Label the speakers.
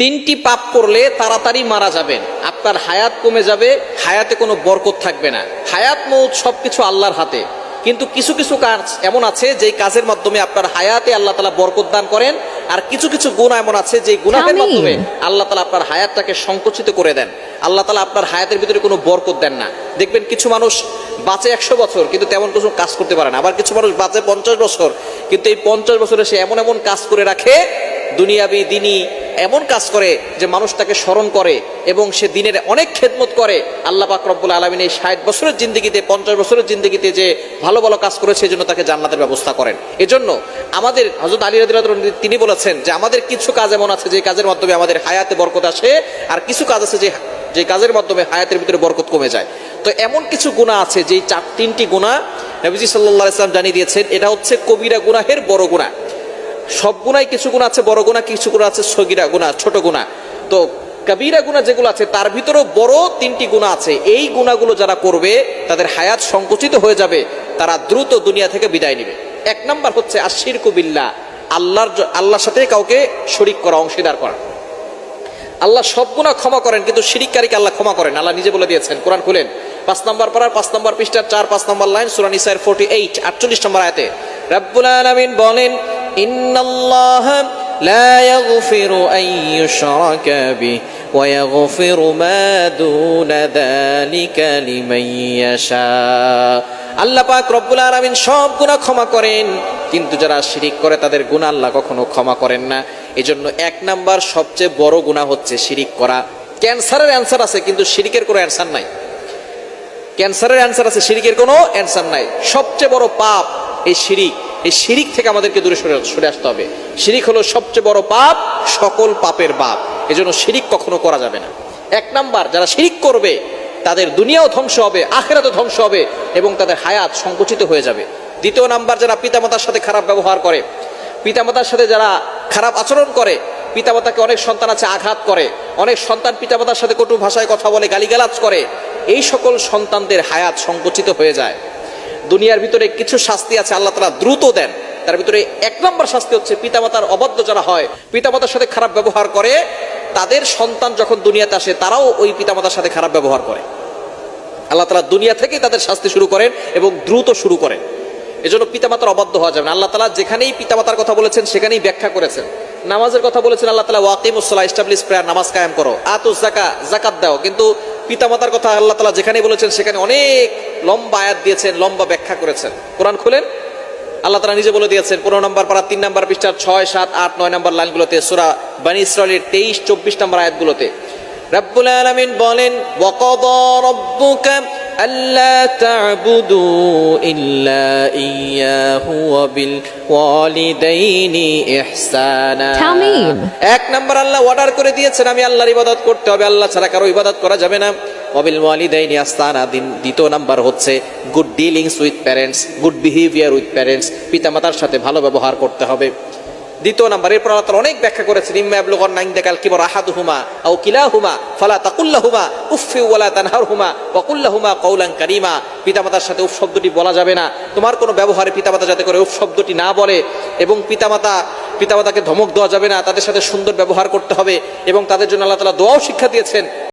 Speaker 1: তিনটি পাপ করলে তাড়াতাড়ি মারা যাবেন। আপনার হায়াত কমে যাবে হায়াতে কোনো বরকত থাকবে না। হায়াত মৌত সব কিছু আল্লাহর হাতে। কিন্তু কিছু কিছু কাজ এমন আছে যেই কাজের মাধ্যমে আপনার হায়াতে আল্লাহ তালা বরকত দান করেন আর কিছু কিছু গুণ এমন আছে যে গুণাহের। মাধ্যমে আল্লাহ তালা আপনার হায়াতটাকে সংকুচিত করে দেন। আল্লাহ তালা আপনার হায়াতের ভিতরে কোনো বরকত দেন না। দেখবেন কিছু মানুষ বাঁচে একশো বছর কিন্তু তেমন কিছু কাজ করতে পারে না। আবার কিছু মানুষ বাঁচে পঞ্চাশ বছর কিন্তু এই পঞ্চাশ বছরে সে এমন এমন কাজ করে রাখে দুনিয়াবি দিনই এমন কাজ করে যে মানুষ তাকে স্মরণ করে এবং সে দিনের অনেক খেদমত করে। আল্লাহ পাক রব্বুল আলমিন এই ষাট বছরের জিন্দগিতে, পঞ্চাশ বছরের জিন্দগিতে যে ভালো ভালো কাজ করে এই জন্য তাকে জান্নাতের ব্যবস্থা করেন। এজন্য আমাদের হজরত আলী রাদিল্লাহ তিনি বলেছেন যে, আমাদের কিছু কাজ এমন আছে যে কাজের মাধ্যমে আমাদের হায়াতে বরকত আসে, আর কিছু কাজ আছে যে যে কাজের মাধ্যমে হায়াতের ভিতরে বরকত কমে যায়। তো এমন কিছু গুণা আছে যে চার তিনটি গুণা নবীজি সাল্লাহ ইসলাম জানিয়ে দিয়েছেন, এটা হচ্ছে কবিরা গুনাহের বড় গুণা সব গুণাই কিছু গুণ আছে, বড় গুণা, কিছু গুণ আছে, সগিরা গুণা, ছোট গুণা। তো কবিরা গুণা যেগুলো আছে, তার ভিতরেও বড় তিনটি গুণা আছে। এই গুণাগুলো যারা করবে, তাদের হায়াত সংকুচিত হয়ে যাবে, তারা দ্রুত দুনিয়া থেকে বিদায় নেবে। এক নাম্বার হচ্ছে আশির কুবিল্লা আল্লাহর আল্লাহর সাথে কাউকে শরিক করা, অংশীদার করা। আল্লাহ সব গুণা ক্ষমা করেন, কিন্তু শিরিককারীকে আল্লাহ ক্ষমা করেন। আল্লাহ নিজে বলে দিয়েছেন, কোরআন খুলেন। পাঁচ নম্বর পড়ার পাঁচ নম্বর পৃষ্ঠার চার, পাঁচ নম্বর লাইন সুরান ইসাইর ফোর্টি এইট আটচল্লিশ নম্বর আয়াতে, রাব্বুল আলামিন বলেন ইন্নাল্লাহ لا يغفر أن يشرك به ويغفر ما دون ذلك لمن يشاء আল্লাহ পাক রব্বুল আলামিন সব গুনাহ ক্ষমা করেন কিন্তু যারা শিরিক করে তাদের গুনাহ আল্লাহ কখনো ক্ষমা করেন না এজন্য এক নাম্বার সবচেয়ে বড় গুনাহ হচ্ছে শিরিক করা ক্যান্সারের অ্যান্সার আছে কিন্তু শিরিকের কোনো অ্যান্সার নাই ক্যান্সারের অ্যান্সার আছে শিরিকের কোনো অ্যান্সার নাই সবচেয়ে বড় পাপ এই শিরিক এই শিরিক থেকে আমাদেরকে দূরে সরে সরে আসতে হবে। শিরিক হলো সবচেয়ে বড় পাপ, সকল পাপের বাপ। এজন্য শিরিক কখনো করা যাবে না। এক নাম্বার, যারা শিরিক করবে, তাদের দুনিয়াও ধ্বংস হবে, আখেরাতও ধ্বংস হবে এবং তাদের হায়াত সংকুচিত হয়ে যাবে। দ্বিতীয় নাম্বার, যারা পিতামাতার সাথে খারাপ ব্যবহার করে, পিতামাতার সাথে যারা খারাপ আচরণ করে, পিতামাতাকে অনেক সন্তান আছে আঘাত করে, অনেক সন্তান পিতামাতার সাথে কটু ভাষায় কথা বলে, গালিগালাজ করে, এই সকল সন্তানদের হায়াত সংকুচিত হয়ে যায়। দুনিয়ার ভিতরে কিছু শাস্তি আছে, আল্লাহ তালা দ্রুত দেন। তার ভিতরে এক নম্বর শাস্তি হচ্ছে পিতামাতার অবাধ্য যারা হয়, পিতামাতার সাথে খারাপ ব্যবহার করে, তাদের সন্তান যখন দুনিয়াতে আসে, তারাও ওই পিতামাতার সাথে খারাপ ব্যবহার করে। আল্লাহ তালা দুনিয়া থেকেই তাদের শাস্তি শুরু করেন এবং দ্রুত শুরু করেন। এজন্য পিতামাতার অবাধ্য হওয়া যাবে না। আল্লাহ তালা যেখানেই পিতামাতার কথা বলেছেন, সেখানেই ব্যাখ্যা করেছেন। নামাজের কথা বলেছেন, আল্লাহ তালা ওয়াকিমুসলাহ ইস্টাবলিশ প্রেয়ার, নামাজ কায়েম করো। আতো জাকা জাকাত দাও। কিন্তু পিতামাতার কথা আল্লাহ তালা যেখানেই বলেছেন, সেখানে অনেক লম্বা আয়াত দিয়েছেন, লম্বা ব্যাখ্যা করেছেন। কোরআন খুলেন? আল্লাহ তারা নিজে বলে দিয়েছেন, পনেরো নম্বর পাড়া তিন নম্বর পৃষ্ঠার ছয়, সাত, আট, নয় নম্বর লাইনগুলোতে, সুরা বানি ইসরায়েলের তেইশ, চব্বিশ নম্বর আয়াতগুলোতে। রব্বুল আলমিন বলেন তা'বুদু ইল্লা ইয়াহু ওয়া বিল ওয়ালিদাইনি ইহসানা। এক নাম্বার আল্লাহ অর্ডার করে দিয়েছেন আমি আল্লাহর ইবাদত করতে হবে আল্লাহ ছাড়া কারও ইবাদত করা যাবে না। ওয়াবিল ওয়ালিদাইনি ইহসানা দিন দ্বিতীয় নাম্বার হচ্ছে good dealings with parents good behaviour with parents পিতামাতার সাথে ভালো ব্যবহার করতে হবে। দ্বিতীয় নাম্বার, এরপর আল্লাহ তাআলা অনেক ব্যাখ্যা করেছেন, ইম্মা ইয়াবলুগান নাইন দেকাল কিবর আহাদুহুমা আও কিলাহুমা ফালা তাকুল্লাহুমা উফফি ওয়ালা তানহারহুমা ওয়া কুল্লাহুমা কওলান কারীমা। পিতামাতার সাথে উফ শব্দটি বলা যাবে না। তোমার কোনো ব্যবহারে পিতামাতা যাতে করে উফ শব্দটি না বলে এবং পিতামাতা, পিতামাতাকে ধমক দেওয়া যাবে না, তাদের সাথে সুন্দর ব্যবহার করতে হবে এবং তাদের জন্য আল্লাহ তাআলা দোয়াও শিক্ষা দিয়েছেন।